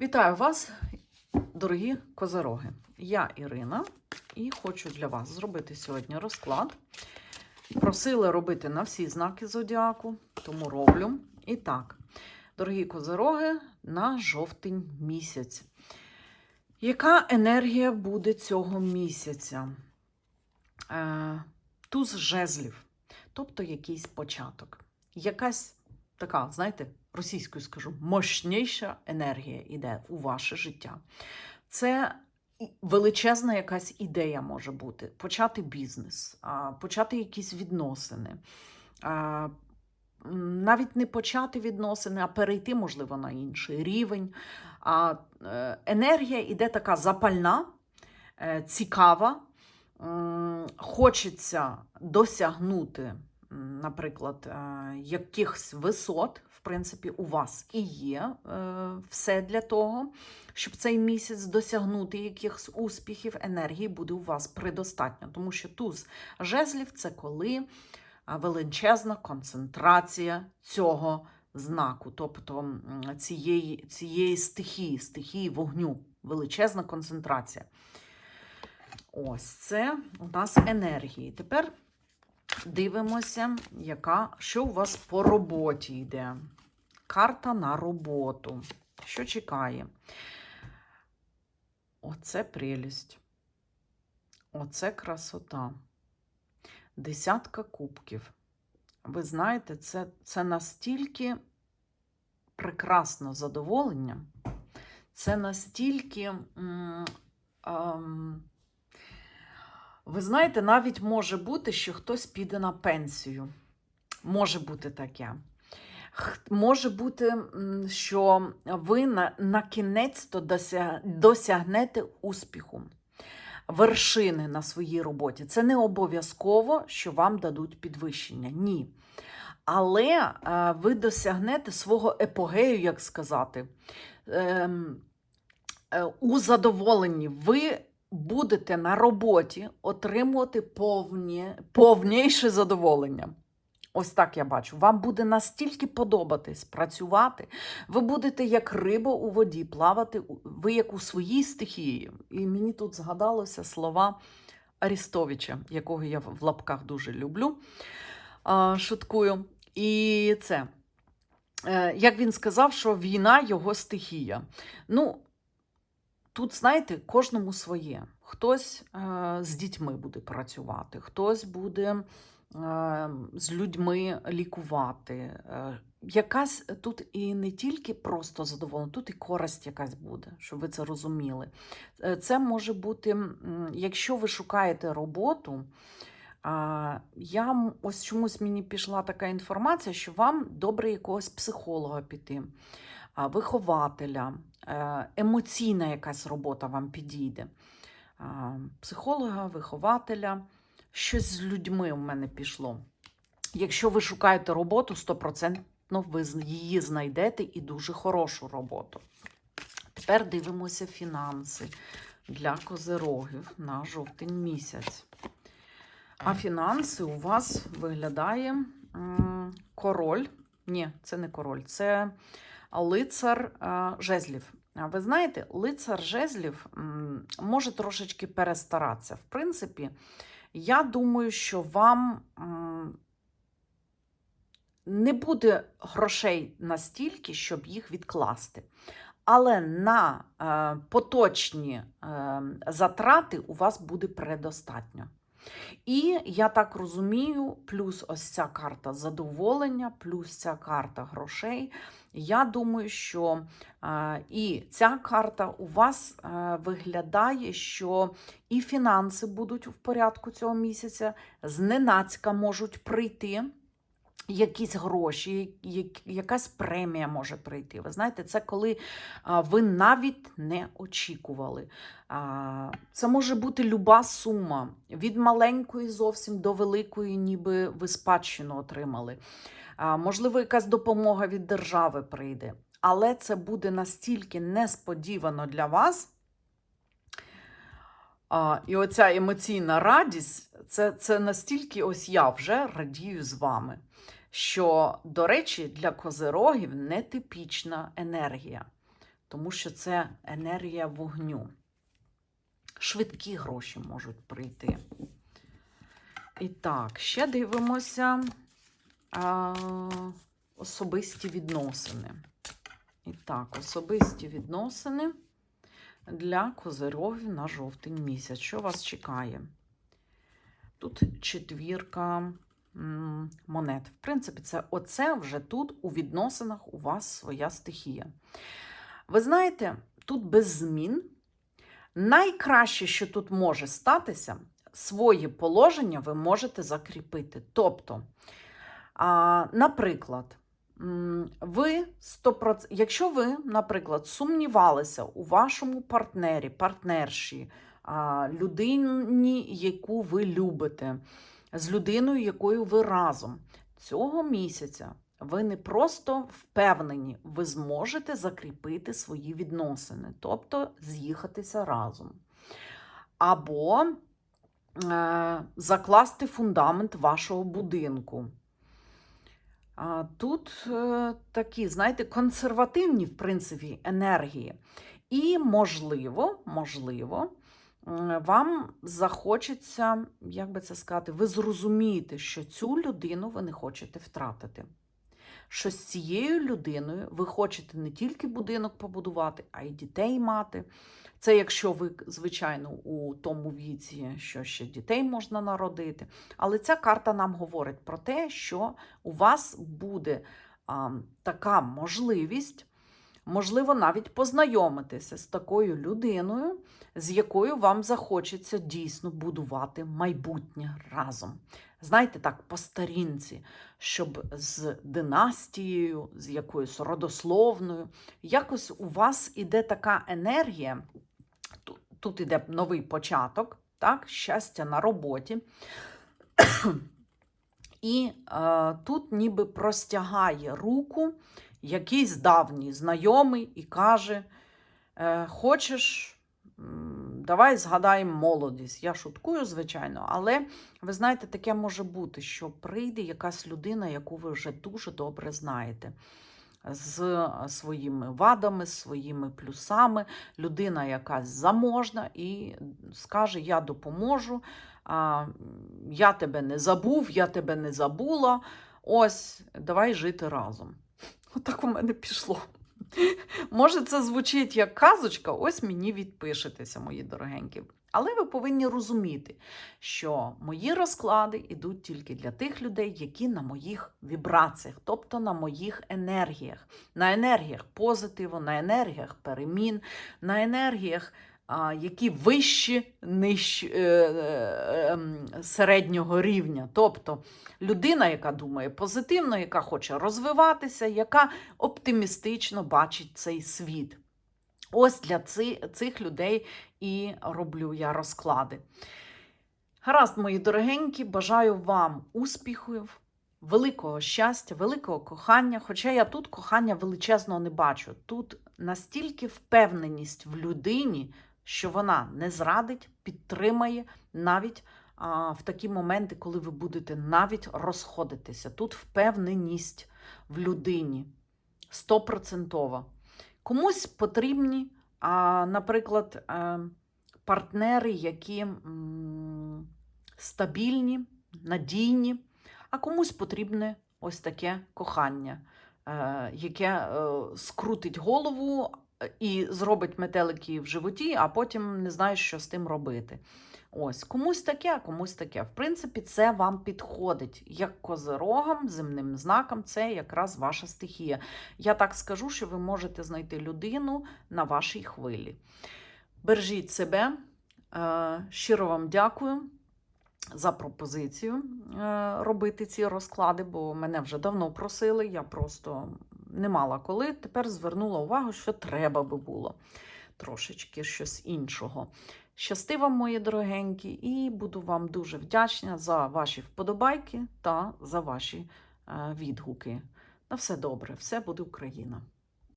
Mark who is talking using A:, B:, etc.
A: Вітаю вас, дорогі козороги. Я Ірина і хочу для вас зробити сьогодні розклад. Просили робити на всі знаки зодіаку, тому роблю. І так, дорогі козороги, на жовтень місяць. Яка енергія буде цього місяця? Е, туз жезлів, тобто якийсь початок. Якась така, знаєте, російською скажу, мощніша енергія йде у ваше життя. Це величезна якась ідея може бути. Почати бізнес, почати якісь відносини. Навіть не почати відносини, а перейти, можливо, на інший рівень. А е, енергія іде така запальна, е, цікава. Хочеться досягнути, наприклад, е, якихось висот. В принципі, у вас і є е, все для того, щоб цей місяць досягнути якихось успіхів, енергії буде у вас предостатньо. Тому що туз жезлів це коли величезна концентрація цього знаку, тобто цієї, цієї стихії, стихії вогню, величезна концентрація. Ось це у нас енергії. Тепер дивимося, яка, що у вас по роботі йде. Карта на роботу. Що чекає? Оце прелість. Оце красота. Десятка кубків. Ви знаєте, це, це настільки прекрасно задоволення, це настільки. м, ем, ви знаєте, навіть може бути, що хтось піде на пенсію. Може бути таке. Може бути, що ви на, на кінець-то дося- досягнете успіху, вершини на своїй роботі. Це не обов'язково, що вам дадуть підвищення. Ні. Але е, ви досягнете свого епогею, як сказати, ем, е, у задоволенні. Ви будете на роботі отримувати повні, повніше задоволення. Ось так я бачу. Вам буде настільки подобатись працювати. Ви будете як риба у воді плавати, ви як у своїй стихії. І мені тут згадалося слова Арістовича, якого я в лапках дуже люблю. Шуткую. І це. Е, Як він сказав, що війна його стихія. Ну, тут, знаєте, кожному своє. Хтось е, з дітьми буде працювати, хтось буде е, з людьми лікувати. Е, якась тут і не тільки просто задоволення, тут і користь якась буде, щоб ви це розуміли. Е, Це може бути, якщо ви шукаєте роботу. А, я ось чомусь мені пішла така інформація, що вам добре якогось психолога піти, вихователя, е, емоційна якась робота вам підійде. Психолога, вихователя, щось з людьми в мене пішло. Якщо ви шукаєте роботу, 100% ви її знайдете і дуже хорошу роботу. Тепер дивимося фінанси для козерогів на жовтень місяць. А фінанси у вас виглядає король. Ні, це не король, це лицар жезлів. Ви знаєте, лицар жезлів може трошечки перестаратися. В принципі, я думаю, що вам не буде грошей настільки, щоб їх відкласти. Але на е, поточні е, затрати у вас буде предостатньо. І я так розумію, плюс ось ця карта задоволення, плюс ця карта грошей. Я думаю, що е, і ця карта у вас е, виглядає, що і фінанси будуть в порядку цього місяця, зненацька можуть прийти. Якісь гроші, як- якась премія може прийти. Ви знаєте, це коли ви навіть не очікували. Це може бути люба сума від маленької зовсім до великої, ніби ви спадщину отримали. Можливо, якась допомога від держави прийде. Але це буде настільки несподівано для вас. А, І оця емоційна радість це, це настільки ось я вже радію з вами. Що, до речі, для козирогів нетипічна енергія. тому що це енергія вогню. Швидкі гроші можуть прийти. І так, ще дивимося а, особисті відносини. І так, особисті відносини для козирогів на жовтень місяць. Що вас чекає? Тут четвірка монет. В принципі, це оце вже тут у відносинах у вас своя стихія. Ви знаєте, тут без змін. Найкраще, що тут може статися, своє положення ви можете закріпити. Тобто, наприклад, ви 100%, якщо ви, наприклад, сумнівалися у вашому партнері, партнерші, людині, яку ви любите, з людиною, якою ви разом, цього місяця ви не просто впевнені, ви зможете закріпити свої відносини, тобто з'їхатися разом. Або е, закласти фундамент вашого будинку. Тут е, такі, знаєте, консервативні, в принципі, енергії. І, можливо, можливо, вам захочеться, як би це сказати, ви зрозумієте, що цю людину ви не хочете втратити. Що з цією людиною ви хочете не тільки будинок побудувати, а й дітей мати. Це якщо ви, звичайно, у тому віці, що ще дітей можна народити. Але ця карта нам говорить про те, що у вас буде а, така можливість, можливо, навіть познайомитися з такою людиною, з якою вам захочеться дійсно будувати майбутнє разом. Знаєте, так, по старінці, щоб з династією, з якоюсь родословною, якось у вас іде така енергія. Тут, тут іде новий початок, так, щастя на роботі. І е, тут ніби простягає руку якийсь давній знайомий і каже: е, Хочеш, давай згадаємо молодість. Я шуткую, звичайно, але ви знаєте, таке може бути, що прийде якась людина, яку ви вже дуже добре знаєте. З своїми вадами, з своїми плюсами, людина якась заможна і скаже: Я допоможу, я тебе не забув, я тебе не забула. Ось, давай жити разом. Отак у мене пішло. Може, це звучить як казочка, ось мені відпишетеся, мої дорогенькі. Але ви повинні розуміти, що мої розклади йдуть тільки для тих людей, які на моїх вібраціях, тобто на моїх енергіях, на енергіях позитиву, на енергіях перемін, на енергіях, які вищі нижчі, е, е, ем, середнього рівня. Тобто людина, яка думає позитивно, яка хоче розвиватися, яка оптимістично бачить цей світ. Ось для ци- цих людей і роблю я розклади. Гаразд, мої дорогенькі, бажаю вам успіхів, великого щастя, великого кохання. Хоча я тут кохання величезного не бачу. Тут настільки впевненість в людині, що вона не зрадить, підтримає навіть а, в такі моменти, коли ви будете навіть розходитися. Тут впевненість в людині стопроцентова. Комусь потрібні, а, наприклад, е, партнери, які стабільні, надійні, а комусь потрібне ось таке кохання, е, яке е, скрутить голову і зробить метелики в животі, а потім не знаєш, що з тим робити. Ось, комусь таке, а комусь таке. В принципі, це вам підходить. Як козирогам, земним знаком, це якраз ваша стихія. Я так скажу, що ви можете знайти людину на вашій хвилі. Бережіть себе. Е, Щиро вам дякую за пропозицію е, робити ці розклади, бо мене вже давно просили. Я просто не мала коли. Тепер звернула увагу, що треба би було трошечки щось іншого. Щасти вам, мої дорогенькі, і буду вам дуже вдячна за ваші вподобайки та за ваші е, відгуки. На все добре, все буде Україна!